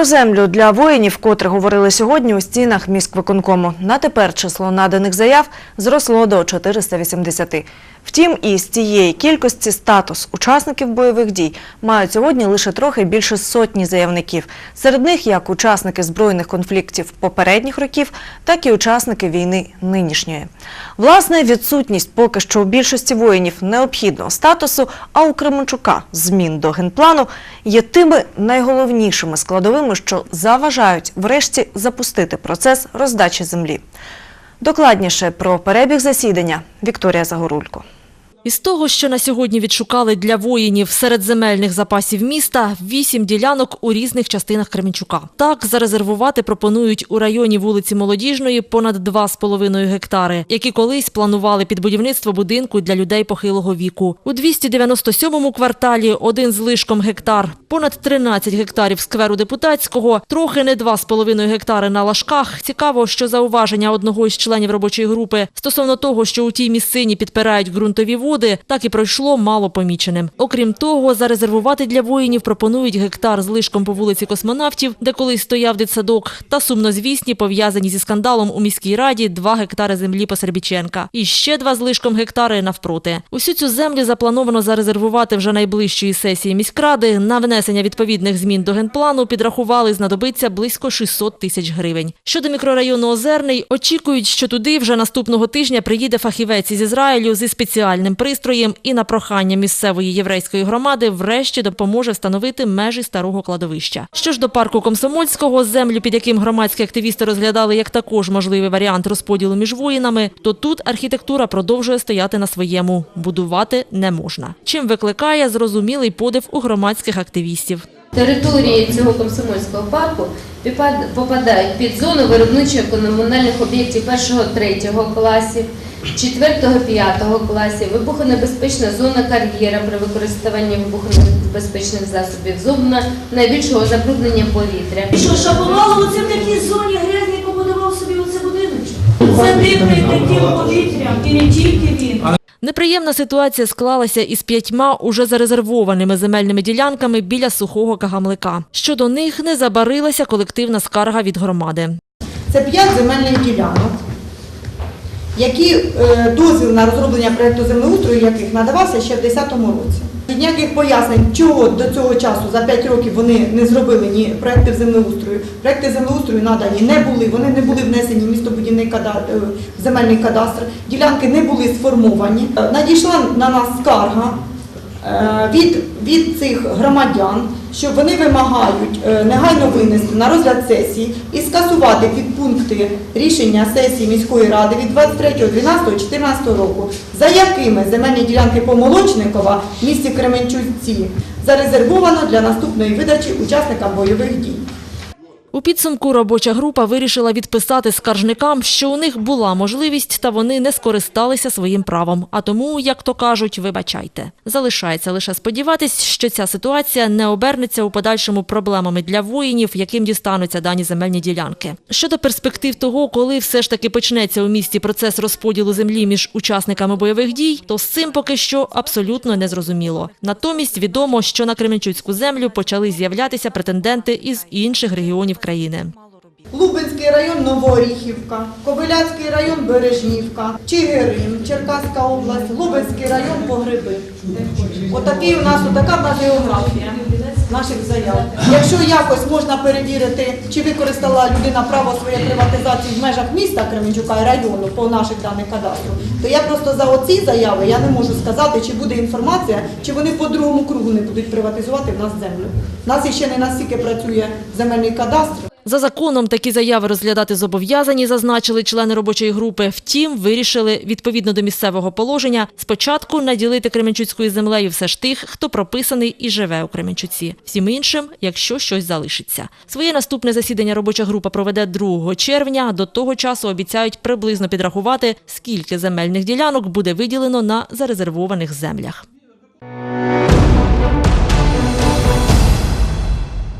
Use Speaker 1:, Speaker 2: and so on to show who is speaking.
Speaker 1: Про землю для воїнів, котре говорили сьогодні у стінах міськвиконкому. На тепер число наданих заяв зросло до 480. Втім, із цієї кількості статус учасників бойових дій мають сьогодні лише трохи більше сотні заявників. Серед них як учасники збройних конфліктів попередніх років, так і учасники війни нинішньої. Власне, відсутність поки що у більшості воїнів необхідного статусу, а у Кременчука змін до генплану є тими найголовнішими складовими, що заважають врешті запустити процес роздачі землі. Докладніше про перебіг засідання Вікторія Загорулько.
Speaker 2: Із того, що на сьогодні відшукали для воїнів серед земельних запасів міста, вісім ділянок у різних частинах Кременчука. Так, зарезервувати пропонують у районі вулиці Молодіжної понад 2,5 гектари, які колись планували під будівництво будинку для людей похилого віку. У 297-му кварталі один з лишком гектар, понад 13 гектарів скверу депутатського, трохи не 2,5 гектари на лашках. Цікаво, що зауваження одного із членів робочої групи стосовно того, що у тій місцині підпирають ґрунтові води, так і пройшло мало поміченим. Окрім того, зарезервувати для воїнів пропонують гектар з лишком по вулиці космонавтів, де колись стояв дитсадок, та сумнозвісні пов'язані зі скандалом у міській раді два гектари землі Посербіченка. І ще два з лишком гектари навпроти. Усю цю землю заплановано зарезервувати вже найближчої сесії міськради. На внесення відповідних змін до генплану підрахували знадобиться близько 600 тисяч гривень. Щодо мікрорайону Озерний, очікують, що туди вже наступного тижня приїде фахівець із Ізраїлю зі спеціальним пристроєм і на прохання місцевої єврейської громади врешті допоможе встановити межі старого кладовища. Що ж до парку Комсомольського, землю, під яким громадські активісти розглядали як також можливий варіант розподілу між воїнами, то тут архітектура продовжує стояти на своєму. Будувати не можна. Чим викликає зрозумілий подив у громадських активістів.
Speaker 3: Території цього комсомольського парку попадають під зону виробничо-комунальних об'єктів 1-3 класів, 4-5 класів, вибухонебезпечна зона кар'єра при використанні вибухонебезпечних засобів, зона найбільшого забруднення повітря.
Speaker 4: Що шапувало оце в такій зоні грязні побудував собі оце будиночок? Це дихає таким повітрям, і не тільки він.
Speaker 2: Неприємна ситуація склалася із п'ятьма уже зарезервованими земельними ділянками біля сухого кагамлика. Щодо них не забарилася колективна скарга від громади.
Speaker 5: Це п'ять земельних ділянок, які е, дозвіл на розроблення проєкту землеустрою яких надавався ще в 2010 році. Ніяких пояснень, чого до цього часу за 5 років вони не зробили ні проєктів землеустрою. Проєкти землеустрою надані не були, вони не були внесені в містобудівний када- е, земельний кадастр, ділянки не були сформовані. Е, Надійшла на нас скарга від, від цих громадян, що вони вимагають е, негайно винести на розгляд сесії і скасувати підпункти рішення сесії міської ради від 23.12.14 року, за якими земельні ділянки Помолочникова в місті Кременчуці зарезервовано для наступної видачі учасникам бойових дій.
Speaker 2: У підсумку робоча група вирішила відписати скаржникам, що у них була можливість, та вони не скористалися своїм правом. А тому, як то кажуть, вибачайте. Залишається лише сподіватись, що ця ситуація не обернеться у подальшому проблемами для воїнів, яким дістануться дані земельні ділянки. Щодо перспектив того, коли все ж таки почнеться у місті процес розподілу землі між учасниками бойових дій, то з цим поки що абсолютно не зрозуміло. Натомість відомо, що на Кременчуцьку землю почали з'являтися претенденти із інших регіонів країни.
Speaker 5: Лубенський район Новооріхівка, Кобиляцький район Бережнівка, Чигирин, Черкаська область, Лубенський район Погреби. Отакий у нас, отака в нас географія наших заяв. Якщо якось можна перевірити, чи використала людина право своєї приватизації в межах міста Кременчука і району по наших даних кадастру, то я просто за оці заяви я не можу сказати, чи буде інформація, чи вони по другому кругу не будуть приватизувати в нас землю. У нас іще не настільки працює земельний кадастр.
Speaker 2: За законом такі заяви розглядати зобов'язані, зазначили члени робочої групи. Втім, вирішили відповідно до місцевого положення спочатку наділити Кременчуцькою землею все ж тих, хто прописаний і живе у Кременчуці. Всім іншим, якщо щось залишиться. Своє наступне засідання робоча група проведе 2 червня. До того часу обіцяють приблизно підрахувати, скільки земельних ділянок буде виділено на зарезервованих землях.